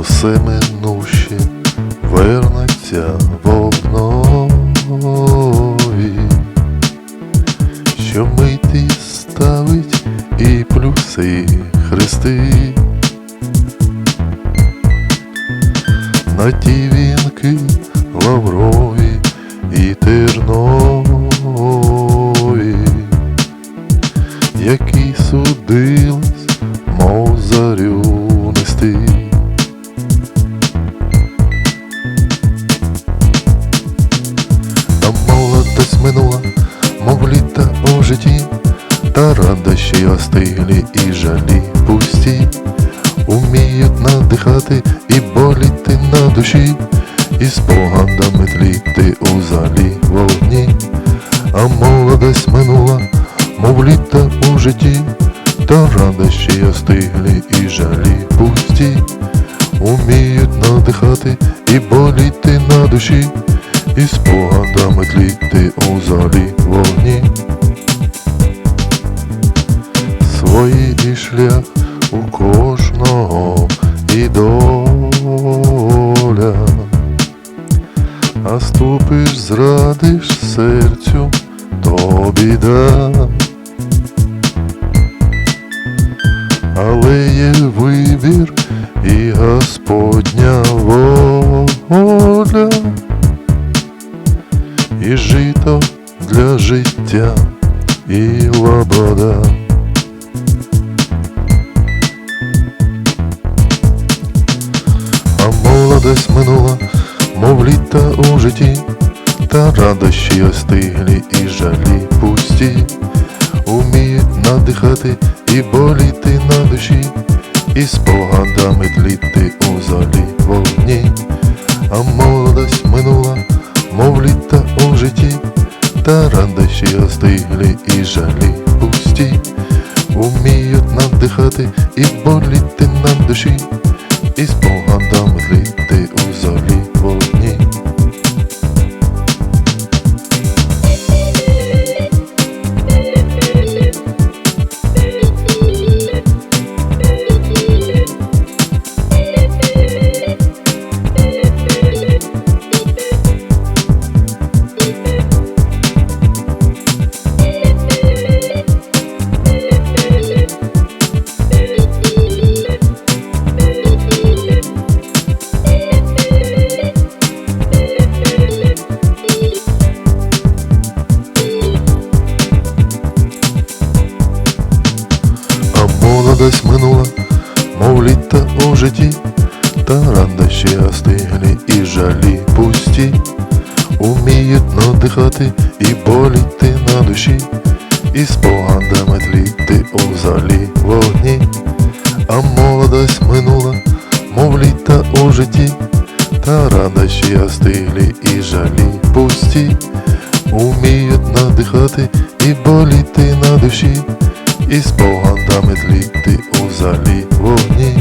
усе минуще вернеться в обнові, що миті ставить і плюси хрести. На ті вінки лаврові і тернові, які судились, житті, та радощі остиглі і жалі пусті, уміють надихати і боліти на душі, і спогадами тліти у залі вогні, а молодость минула, мов літа у житті, та радощі остиглі і жалі пусті, уміють надихати і боліти на душі, і спогадами тліти у залі вогні. Шлях у кожного і доля, а ступиш, зрадиш серцю, то біда. Але є вибір і Господня воля, і жито для життя, і лобода. Житті, та радощі остиглі і жалі пусті, уміють надихати і боліти на душі, і спогадами тліти у залі вогні. А молодость минула, мов літа у житті, та радощі остиглі і жалі пусті, уміють надихати і боліти на душі, і спогадами житті, та радощі остиглі і жалі пусті, уміють надихати і боліти на душі, і спогадами тліти у залі вогні. А молодость минула, мов літа у житті, та радощі остиглі і жалі пусті, уміють надихати і боліти на душі, і спогадами тліти у залі вогні.